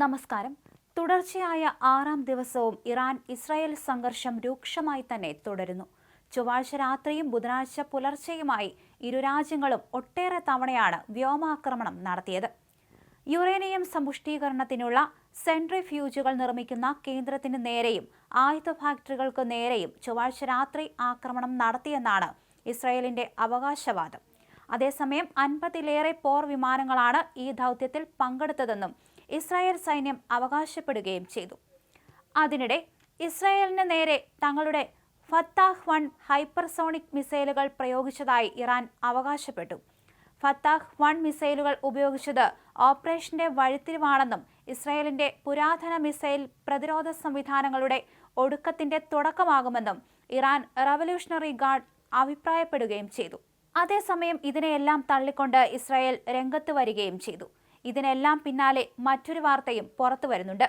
നമസ്കാരം. തുടർച്ചയായ ആറാം ദിവസവും ഇറാൻ ഇസ്രായേൽ സംഘർഷം രൂക്ഷമായി തന്നെ തുടരുന്നു. ചൊവ്വാഴ്ച രാത്രിയും ബുധനാഴ്ച പുലർച്ചെയുമായി ഇരു രാജ്യങ്ങളും ഒട്ടേറെ തവണയാണ് വ്യോമാക്രമണം നടത്തിയത്. യുറേനിയം സമ്പുഷ്ടീകരണത്തിനുള്ള സെൻട്രിഫ്യൂജുകൾ നിർമ്മിക്കുന്ന കേന്ദ്രത്തിന് നേരെയും ആയുധ ഫാക്ടറികൾക്ക് നേരെയും ചൊവ്വാഴ്ച രാത്രി ആക്രമണം നടത്തിയെന്നാണ് ഇസ്രായേലിന്റെ അവകാശവാദം. അതേസമയം അൻപതിലേറെ പോർ വിമാനങ്ങളാണ് ഈ ദൗത്യത്തിൽ പങ്കെടുത്തതെന്നും ഇസ്രായേൽ സൈന്യം അവകാശപ്പെടുകയും ചെയ്തു. അതിനിടെ ഇസ്രായേലിന് നേരെ തങ്ങളുടെ ഫത്താഹ് വൺ ഹൈപ്പർസോണിക് മിസൈലുകൾ പ്രയോഗിച്ചതായി ഇറാൻ അവകാശപ്പെട്ടു. ഫത്താഹ് വൺ മിസൈലുകൾ ഉപയോഗിച്ചത് ഓപ്പറേഷന്റെ വഴിത്തിരിവാണെന്നും ഇസ്രായേലിന്റെ പുരാതന മിസൈൽ പ്രതിരോധ സംവിധാനങ്ങളുടെ ഒടുക്കത്തിന്റെ തുടക്കമാകുമെന്നും ഇറാൻ റവല്യൂഷണറി ഗാർഡ് അഭിപ്രായപ്പെടുകയും ചെയ്തു. അതേസമയം ഇതിനെയെല്ലാം തള്ളിക്കൊണ്ട് ഇസ്രായേൽ രംഗത്ത് വരികയും ചെയ്തു. ഇതിനെല്ലാം പിന്നാലെ മറ്റൊരു വാർത്തയും പുറത്തു വരുന്നുണ്ട്.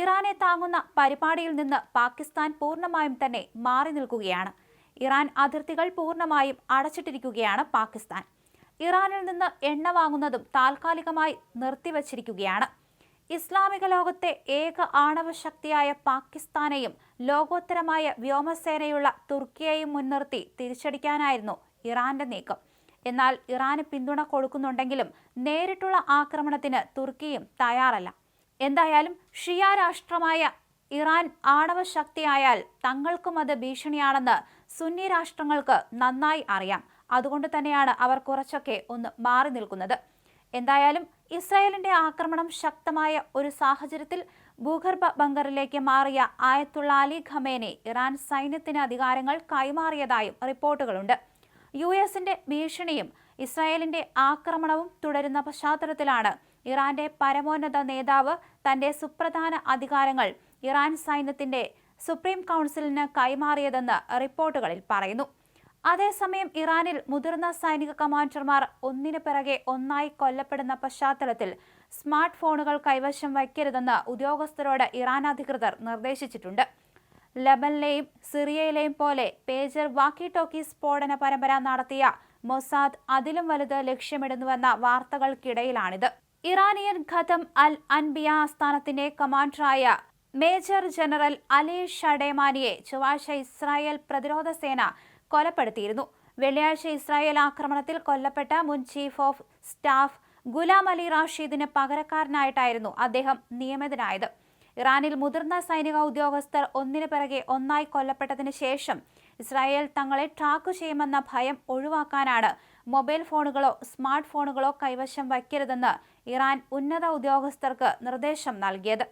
ഇറാനെ താങ്ങുന്ന പരിപാടിയിൽ നിന്ന് പാകിസ്ഥാൻ പൂർണമായും തന്നെ മാറി നിൽക്കുകയാണ്. ഇറാൻ അതിർത്തികൾ പൂർണമായും അടച്ചിട്ടിരിക്കുകയാണ് പാകിസ്ഥാൻ. ഇറാനിൽ നിന്ന് എണ്ണ വാങ്ങുന്നതും താൽക്കാലികമായി നിർത്തിവച്ചിരിക്കുകയാണ്. ഇസ്ലാമിക ലോകത്തെ ഏക ആണവ ശക്തിയായ പാകിസ്ഥാനെയും ലോകോത്തരമായ വ്യോമസേനയുള്ള തുർക്കിയെയും മുൻനിർത്തി തിരിച്ചടിക്കാനായിരുന്നു ഇറാന്റെ നീക്കം. എന്നാൽ ഇറാന് പിന്തുണ കൊടുക്കുന്നുണ്ടെങ്കിലും നേരിട്ടുള്ള ആക്രമണത്തിന് തുർക്കിയും തയ്യാറല്ല. എന്തായാലും ഷിയ രാഷ്ട്രമായ ഇറാൻ ആണവ ശക്തിയായാൽ തങ്ങൾക്കും അത് ഭീഷണിയാണെന്ന് സുന്നി രാഷ്ട്രങ്ങൾക്ക് നന്നായി അറിയാം. അതുകൊണ്ട് തന്നെയാണ് അവർ കുറച്ചൊക്കെ ഒന്ന് മാറി നിൽക്കുന്നത്. എന്തായാലും ഇസ്രായേലിന്റെ ആക്രമണം ശക്തമായ ഒരു സാഹചര്യത്തിൽ ഭൂഗർഭ ബങ്കറിലേക്ക് മാറിയ ആയത്തുള്ള അലി ഖമേനെ ഇറാൻ സൈന്യത്തിന് അധികാരങ്ങൾ കൈമാറിയതായും റിപ്പോർട്ടുകളുണ്ട്. യു എസിന്റെ ഭീഷണിയും ഇസ്രായേലിന്റെ ആക്രമണവും തുടരുന്ന പശ്ചാത്തലത്തിലാണ് ഇറാന്റെ പരമോന്നത നേതാവ് തന്റെ സുപ്രധാന അധികാരങ്ങൾ ഇറാൻ സൈന്യത്തിന്റെ സുപ്രീം കൗൺസിലിന് കൈമാറിയതെന്ന് റിപ്പോർട്ടുകളിൽ പറയുന്നു. അതേസമയം ഇറാനിൽ മുതിർന്ന സൈനിക കമാൻഡർമാർ ഒന്നിനു പിറകെ ഒന്നായി കൊല്ലപ്പെടുന്ന പശ്ചാത്തലത്തിൽ സ്മാർട്ട് ഫോണുകൾ കൈവശം വയ്ക്കരുതെന്ന് ഉദ്യോഗസ്ഥരോട് ഇറാൻ അധികൃതർ നിർദ്ദേശിച്ചിട്ടുണ്ട്. ലബനിലെയും സിറിയയിലെയും പോലെ പേജർ വാക്കി ടോക്കി സ്ഫോടന പരമ്പര നടത്തിയ മൊസാദ് അതിലും വലുത് ലക്ഷ്യമിടുന്നുവെന്ന വാർത്തകൾക്കിടയിലാണിത്. ഇറാനിയൻ ഖതം അൽ അൻബിയ ആസ്ഥാനത്തിന്റെ കമാൻഡറായ മേജർ ജനറൽ അലി ഷഡേമാനിയെ ചൊവ്വാഴ്ച ഇസ്രായേൽ പ്രതിരോധ സേന കൊലപ്പെടുത്തിയിരുന്നു. വെള്ളിയാഴ്ച ഇസ്രായേൽ ആക്രമണത്തിൽ കൊല്ലപ്പെട്ട മുൻ chief of staff Gholam Ali റാഷീദിന് പകരക്കാരനായിട്ടായിരുന്നു അദ്ദേഹം നിയമിതനായത്. ഇറാനിൽ മുതിർന്ന സൈനിക ഉദ്യോഗസ്ഥർ ഒന്നിനു പിറകെ ഒന്നായി കൊല്ലപ്പെട്ടതിന് ശേഷം ഇസ്രായേൽ തങ്ങളെ ട്രാക്ക് ചെയ്യുമെന്ന ഭയം ഒഴിവാക്കാനാണ് മൊബൈൽ ഫോണുകളോ സ്മാർട്ട് ഫോണുകളോ കൈവശം വയ്ക്കരുതെന്ന് ഇറാൻ ഉന്നത ഉദ്യോഗസ്ഥർക്ക് നിർദ്ദേശം നൽകിയത്.